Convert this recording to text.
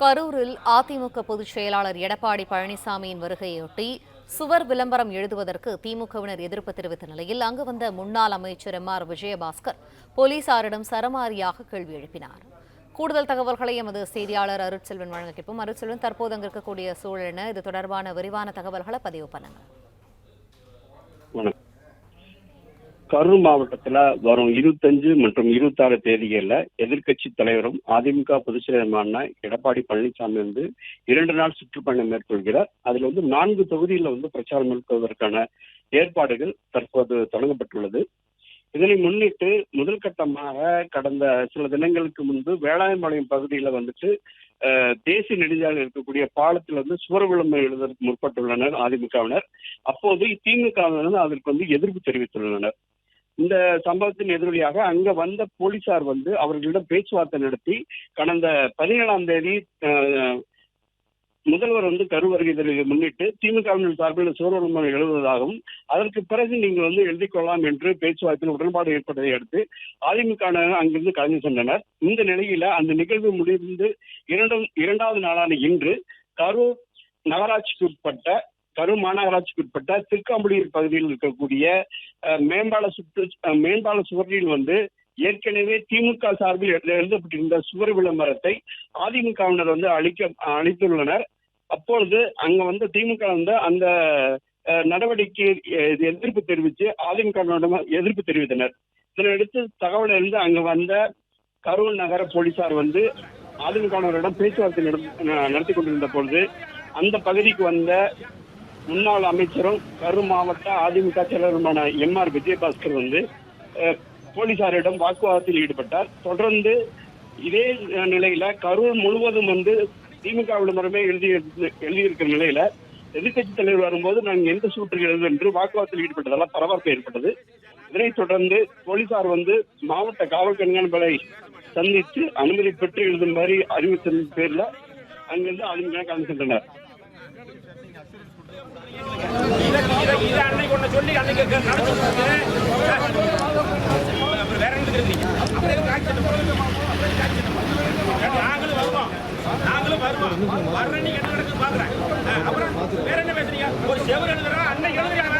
கரூரில் அதிமுக பொதுச் செயலாளர் எடப்பாடி பழனிசாமியின் வருகையொட்டி சுவர் விளம்பரம் எழுதுவதற்கு திமுகவினர் எதிர்ப்பு தெரிவித்த நிலையில் அங்கு வந்த முன்னாள் அமைச்சர் எம் ஆர் விஜயபாஸ்கர் போலீசாரிடம் சரமாரியாக கேள்வி எழுப்பினார். கூடுதல் தகவல்களை எமது செய்தியாளர் அருட்செல்வன் வழங்க கேட்போம் அருட்செல்வன் தற்போது அங்கு இருக்கக்கூடிய சூழல் இது தொடர்பான விரிவான தகவல்களை பதிவு பண்ணுங்க வணக்கம். கரூர் மாவட்டத்துல வரும் இருபத்தஞ்சு மற்றும் இருபத்தாறு தேதிகளில் எதிர்க்கட்சி தலைவரும் அதிமுக பொதுச் செயலருமான எடப்பாடி பழனிசாமி வந்து இரண்டு நாள் சுற்றுப்பயணம் மேற்கொள்கிறார். அதுல வந்து நான்கு தொகுதிகளில் வந்து பிரச்சாரம் மேற்கொள்வதற்கான ஏற்பாடுகள் தற்போது தொடங்கப்பட்டுள்ளது. இதனை முன்னிட்டு முதல் கட்டமாக கடந்த சில தினங்களுக்கு முன்பு வேளாண்பாளையம் பகுதியில வந்துட்டு தேசிய நெடுஞ்சாலையில் இருக்கக்கூடிய பாலத்தில் வந்து சுவர் விளம்பரம் எழுதற்கு முற்பட்டுள்ளனர் அதிமுகவினர். அப்போது திமுகவினர் அதற்கு வந்து எதிர்ப்பு தெரிவித்துள்ளனர். இந்த சம்பவத்தின் எதிரொலியாக அங்க வந்த போலீசார் வந்து அவர்களிடம் பேச்சுவார்த்தை நடத்தி கடந்த பதினேழாம் தேதி முதல்வர் வந்து கரு வருகிறதை முன்னிட்டு திமுகவினர் சார்பில் சூரவர்மன் எழுதுவதாகவும் அதற்கு பிறகு நீங்கள் வந்து எழுதிக்கொள்ளலாம் என்று பேச்சுவார்த்தையில் உடன்பாடு ஏற்பட்டதை அடுத்து அதிமுக அங்கிருந்து கலந்து சென்றனர். இந்த நிலையில அந்த நிகழ்வு முடிந்து இரண்டாம் இரண்டாவது நாளான இன்று கரூர் நகராட்சிக்கு உட்பட்ட கரூர் மாநகராட்சிக்கு உட்பட்ட திருக்காம்புலியூர் பகுதியில் இருக்கக்கூடிய மேம்பால சுற்று மேம்பால சுவரில் வந்து ஏற்கனவே திமுக சார்பில் எழுத- எழுதப்பட்டிருந்த சுவர் விளம்பரத்தை அதிமுகவினர் வந்து அளிக்க அளித்துள்ளனர். அப்பொழுது அங்க வந்து திமுக வந்து அந்த அஹ், நடவடிக்கை எதிர்ப்பு தெரிவித்து அதிமுகவினரிடம் எதிர்ப்பு தெரிவித்தனர். இதனையடுத்து தகவல் இருந்து அங்க வந்த கரூர் நகர போலீசார் வந்து அதிமுகவினரிடம் பேச்சுவார்த்தை நடத்தி கொண்டிருந்த பொழுது அந்த பகுதிக்கு வந்த முன்னாள் அமைச்சரும் கரூர் மாவட்ட அதிமுக செயலருமான எம் ஆர் விஜயபாஸ்கர் வந்து போலீசாரிடம் வாக்குவாதத்தில் ஈடுபட்டார். தொடர்ந்து இதே நிலையில கரூர் முழுவதும் வந்து திமுக விளம்பரமே எழுதி எழுதியிருக்கிற நிலையில எதிர்க்கட்சி தலைவர் வரும்போது நாங்கள் எந்த சூற்றுகிறது என்று வாக்குவாதத்தில் ஈடுபட்டதால் பரபரப்பு ஏற்பட்டது. இதனைத் தொடர்ந்து போலீசார் வந்து மாவட்ட காவல் கண்காணிப்பாளரை சந்தித்து அனுமதி பெற்று மாதிரி அறிவித்ததன் பேர்ல அங்கிருந்து அதிமுக கலந்து சென்றனர். நாங்களும் வருவோம் நாங்களும் வருவோம் வர்ற என்ன நடக்குது பாக்குறேன் அப்புறம் வேற என்ன பேசுறீங்க ஒரு செவன் எழுதுறா அன்னைக்கு எழுதுறீங்க